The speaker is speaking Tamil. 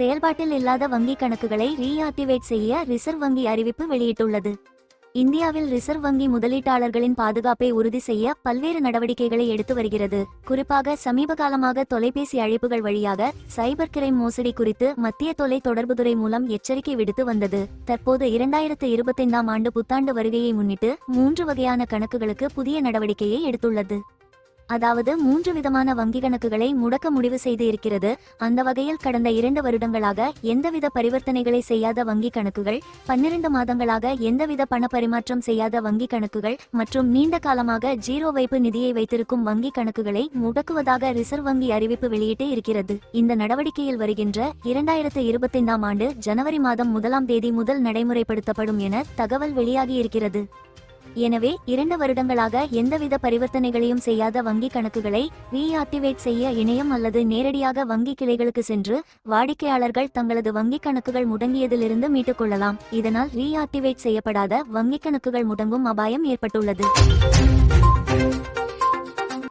செயல்பாட்டில் இல்லாத வங்கி கணக்குகளை ரீஆக்டிவேட் செய்ய ரிசர்வ் வங்கி அறிவிப்பு வெளியிட்டுள்ளது. இந்தியாவில் ரிசர்வ் வங்கி முதலீட்டாளர்களின் பாதுகாப்பை உறுதி செய்ய பல்வேறு நடவடிக்கைகளை எடுத்து வருகிறது. குறிப்பாக சமீப காலமாக தொலைபேசி அழைப்புகள் வழியாக சைபர் கிரைம் மோசடி குறித்து மத்திய தொலை தொடர்புத்துறை மூலம் எச்சரிக்கை விடுத்து வந்தது. தற்போது இரண்டாயிரத்து இருபத்தைந்தாம் ஆண்டு புத்தாண்டு வருகையை முன்னிட்டு மூன்று வகையான கணக்குகளுக்கு புதிய நடவடிக்கையை எடுத்துள்ளது. அதாவது மூன்று விதமான வங்கி கணக்குகளை முடக்க முடிவு செய்து இருக்கிறது. அந்த வகையில் கடந்த இரண்டு வருடங்களாக எந்தவித பரிவர்த்தனைகளை செய்யாத வங்கி கணக்குகள் பன்னிரண்டு மாதங்களாக எந்தவித பண பரிமாற்றம் செய்யாத வங்கி கணக்குகள் மற்றும் நீண்ட காலமாக ஜீரோ வைப்பு நிதியை வைத்திருக்கும் வங்கி கணக்குகளை முடக்குவதாக ரிசர்வ் வங்கி அறிவிப்பு வெளியிட்டு இருக்கிறது. இந்த நடவடிக்கையில் வருகின்ற இரண்டாயிரத்து இருபத்தைந்தாம் ஆண்டு ஜனவரி மாதம் முதலாம் தேதி முதல் நடைமுறைப்படுத்தப்படும் என தகவல் வெளியாகி இருக்கிறது. எனவே இரண்டு வருடங்களாக எந்தவித பரிவர்த்தனைகளையும் செய்யாத வங்கி கணக்குகளை ரீஆக்டிவேட் செய்ய இணையம் அல்லது நேரடியாக வங்கி கிளைகளுக்கு சென்று வாடிக்கையாளர்கள் தங்களது வங்கி கணக்குகள் முடங்கியதிலிருந்து மீட்டுக் கொள்ளலாம். இதனால் ரீஆக்டிவேட் செய்யப்படாத வங்கி கணக்குகள் முடங்கும் அபாயம் ஏற்பட்டுள்ளது.